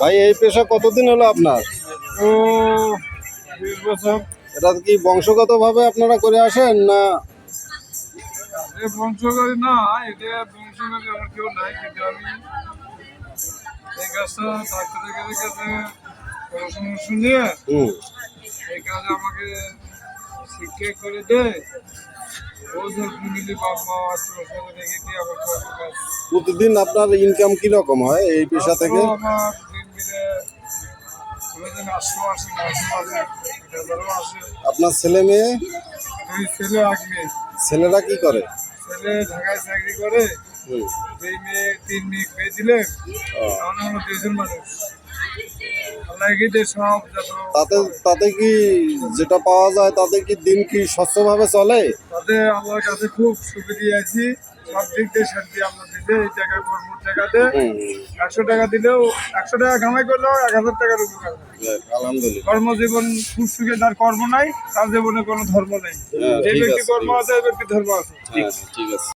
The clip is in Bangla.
ভাই এই পেশা কতদিন হলো আপনার? বিশ বছর। এটা কি বংশগতভাবে আপনারা করে আসেন না? না এটা আমার কেউ নাই কিন্তু আমি এই কাজটা ডাক্তারের কাছে কাছে পড়াশোনা শুনিয়ে হুম। এই কাজে আমাকে শিক্ষা করে দেয়। প্রতিদিন আপনার ইনকাম কি রকম হয় এই পেশা থেকে? আমার আপনার ছেলে মেয়ে? ছেলে এক মেয়ে ছেলেরা কি করে? ছেলে ঢাকায় চাকরি করে। দুই মেয়ে তিন মেয়ে পেয়েছিলেন আমরা দুজন মানুষ। সব যত তাতে তাতে কি যেটা পাওয়া যায় তাতে কি দিন কি স্বচ্ছভাবে চলে? তাতে আল্লাহর কাছে খুব সুবিধে আছি। সব দিক দিয়ে শান্তি আমরা দিতে এই টাকা কর্মর টাকাতে। একশো টাকা দিলেও একশো টাকা কামাই করলেও এক হাজার টাকার উপকার আলহামদুলিল্লাহ। কর্মজীবন খুব সুখে যার কর্ম নাই তার জীবনে কোনো ধর্ম নেই। হ্যাঁ, যে ব্যক্তি কর্ম আছে। ওই ব্যক্তি ধর্ম আছে। হ্যাঁ ঠিক আছে।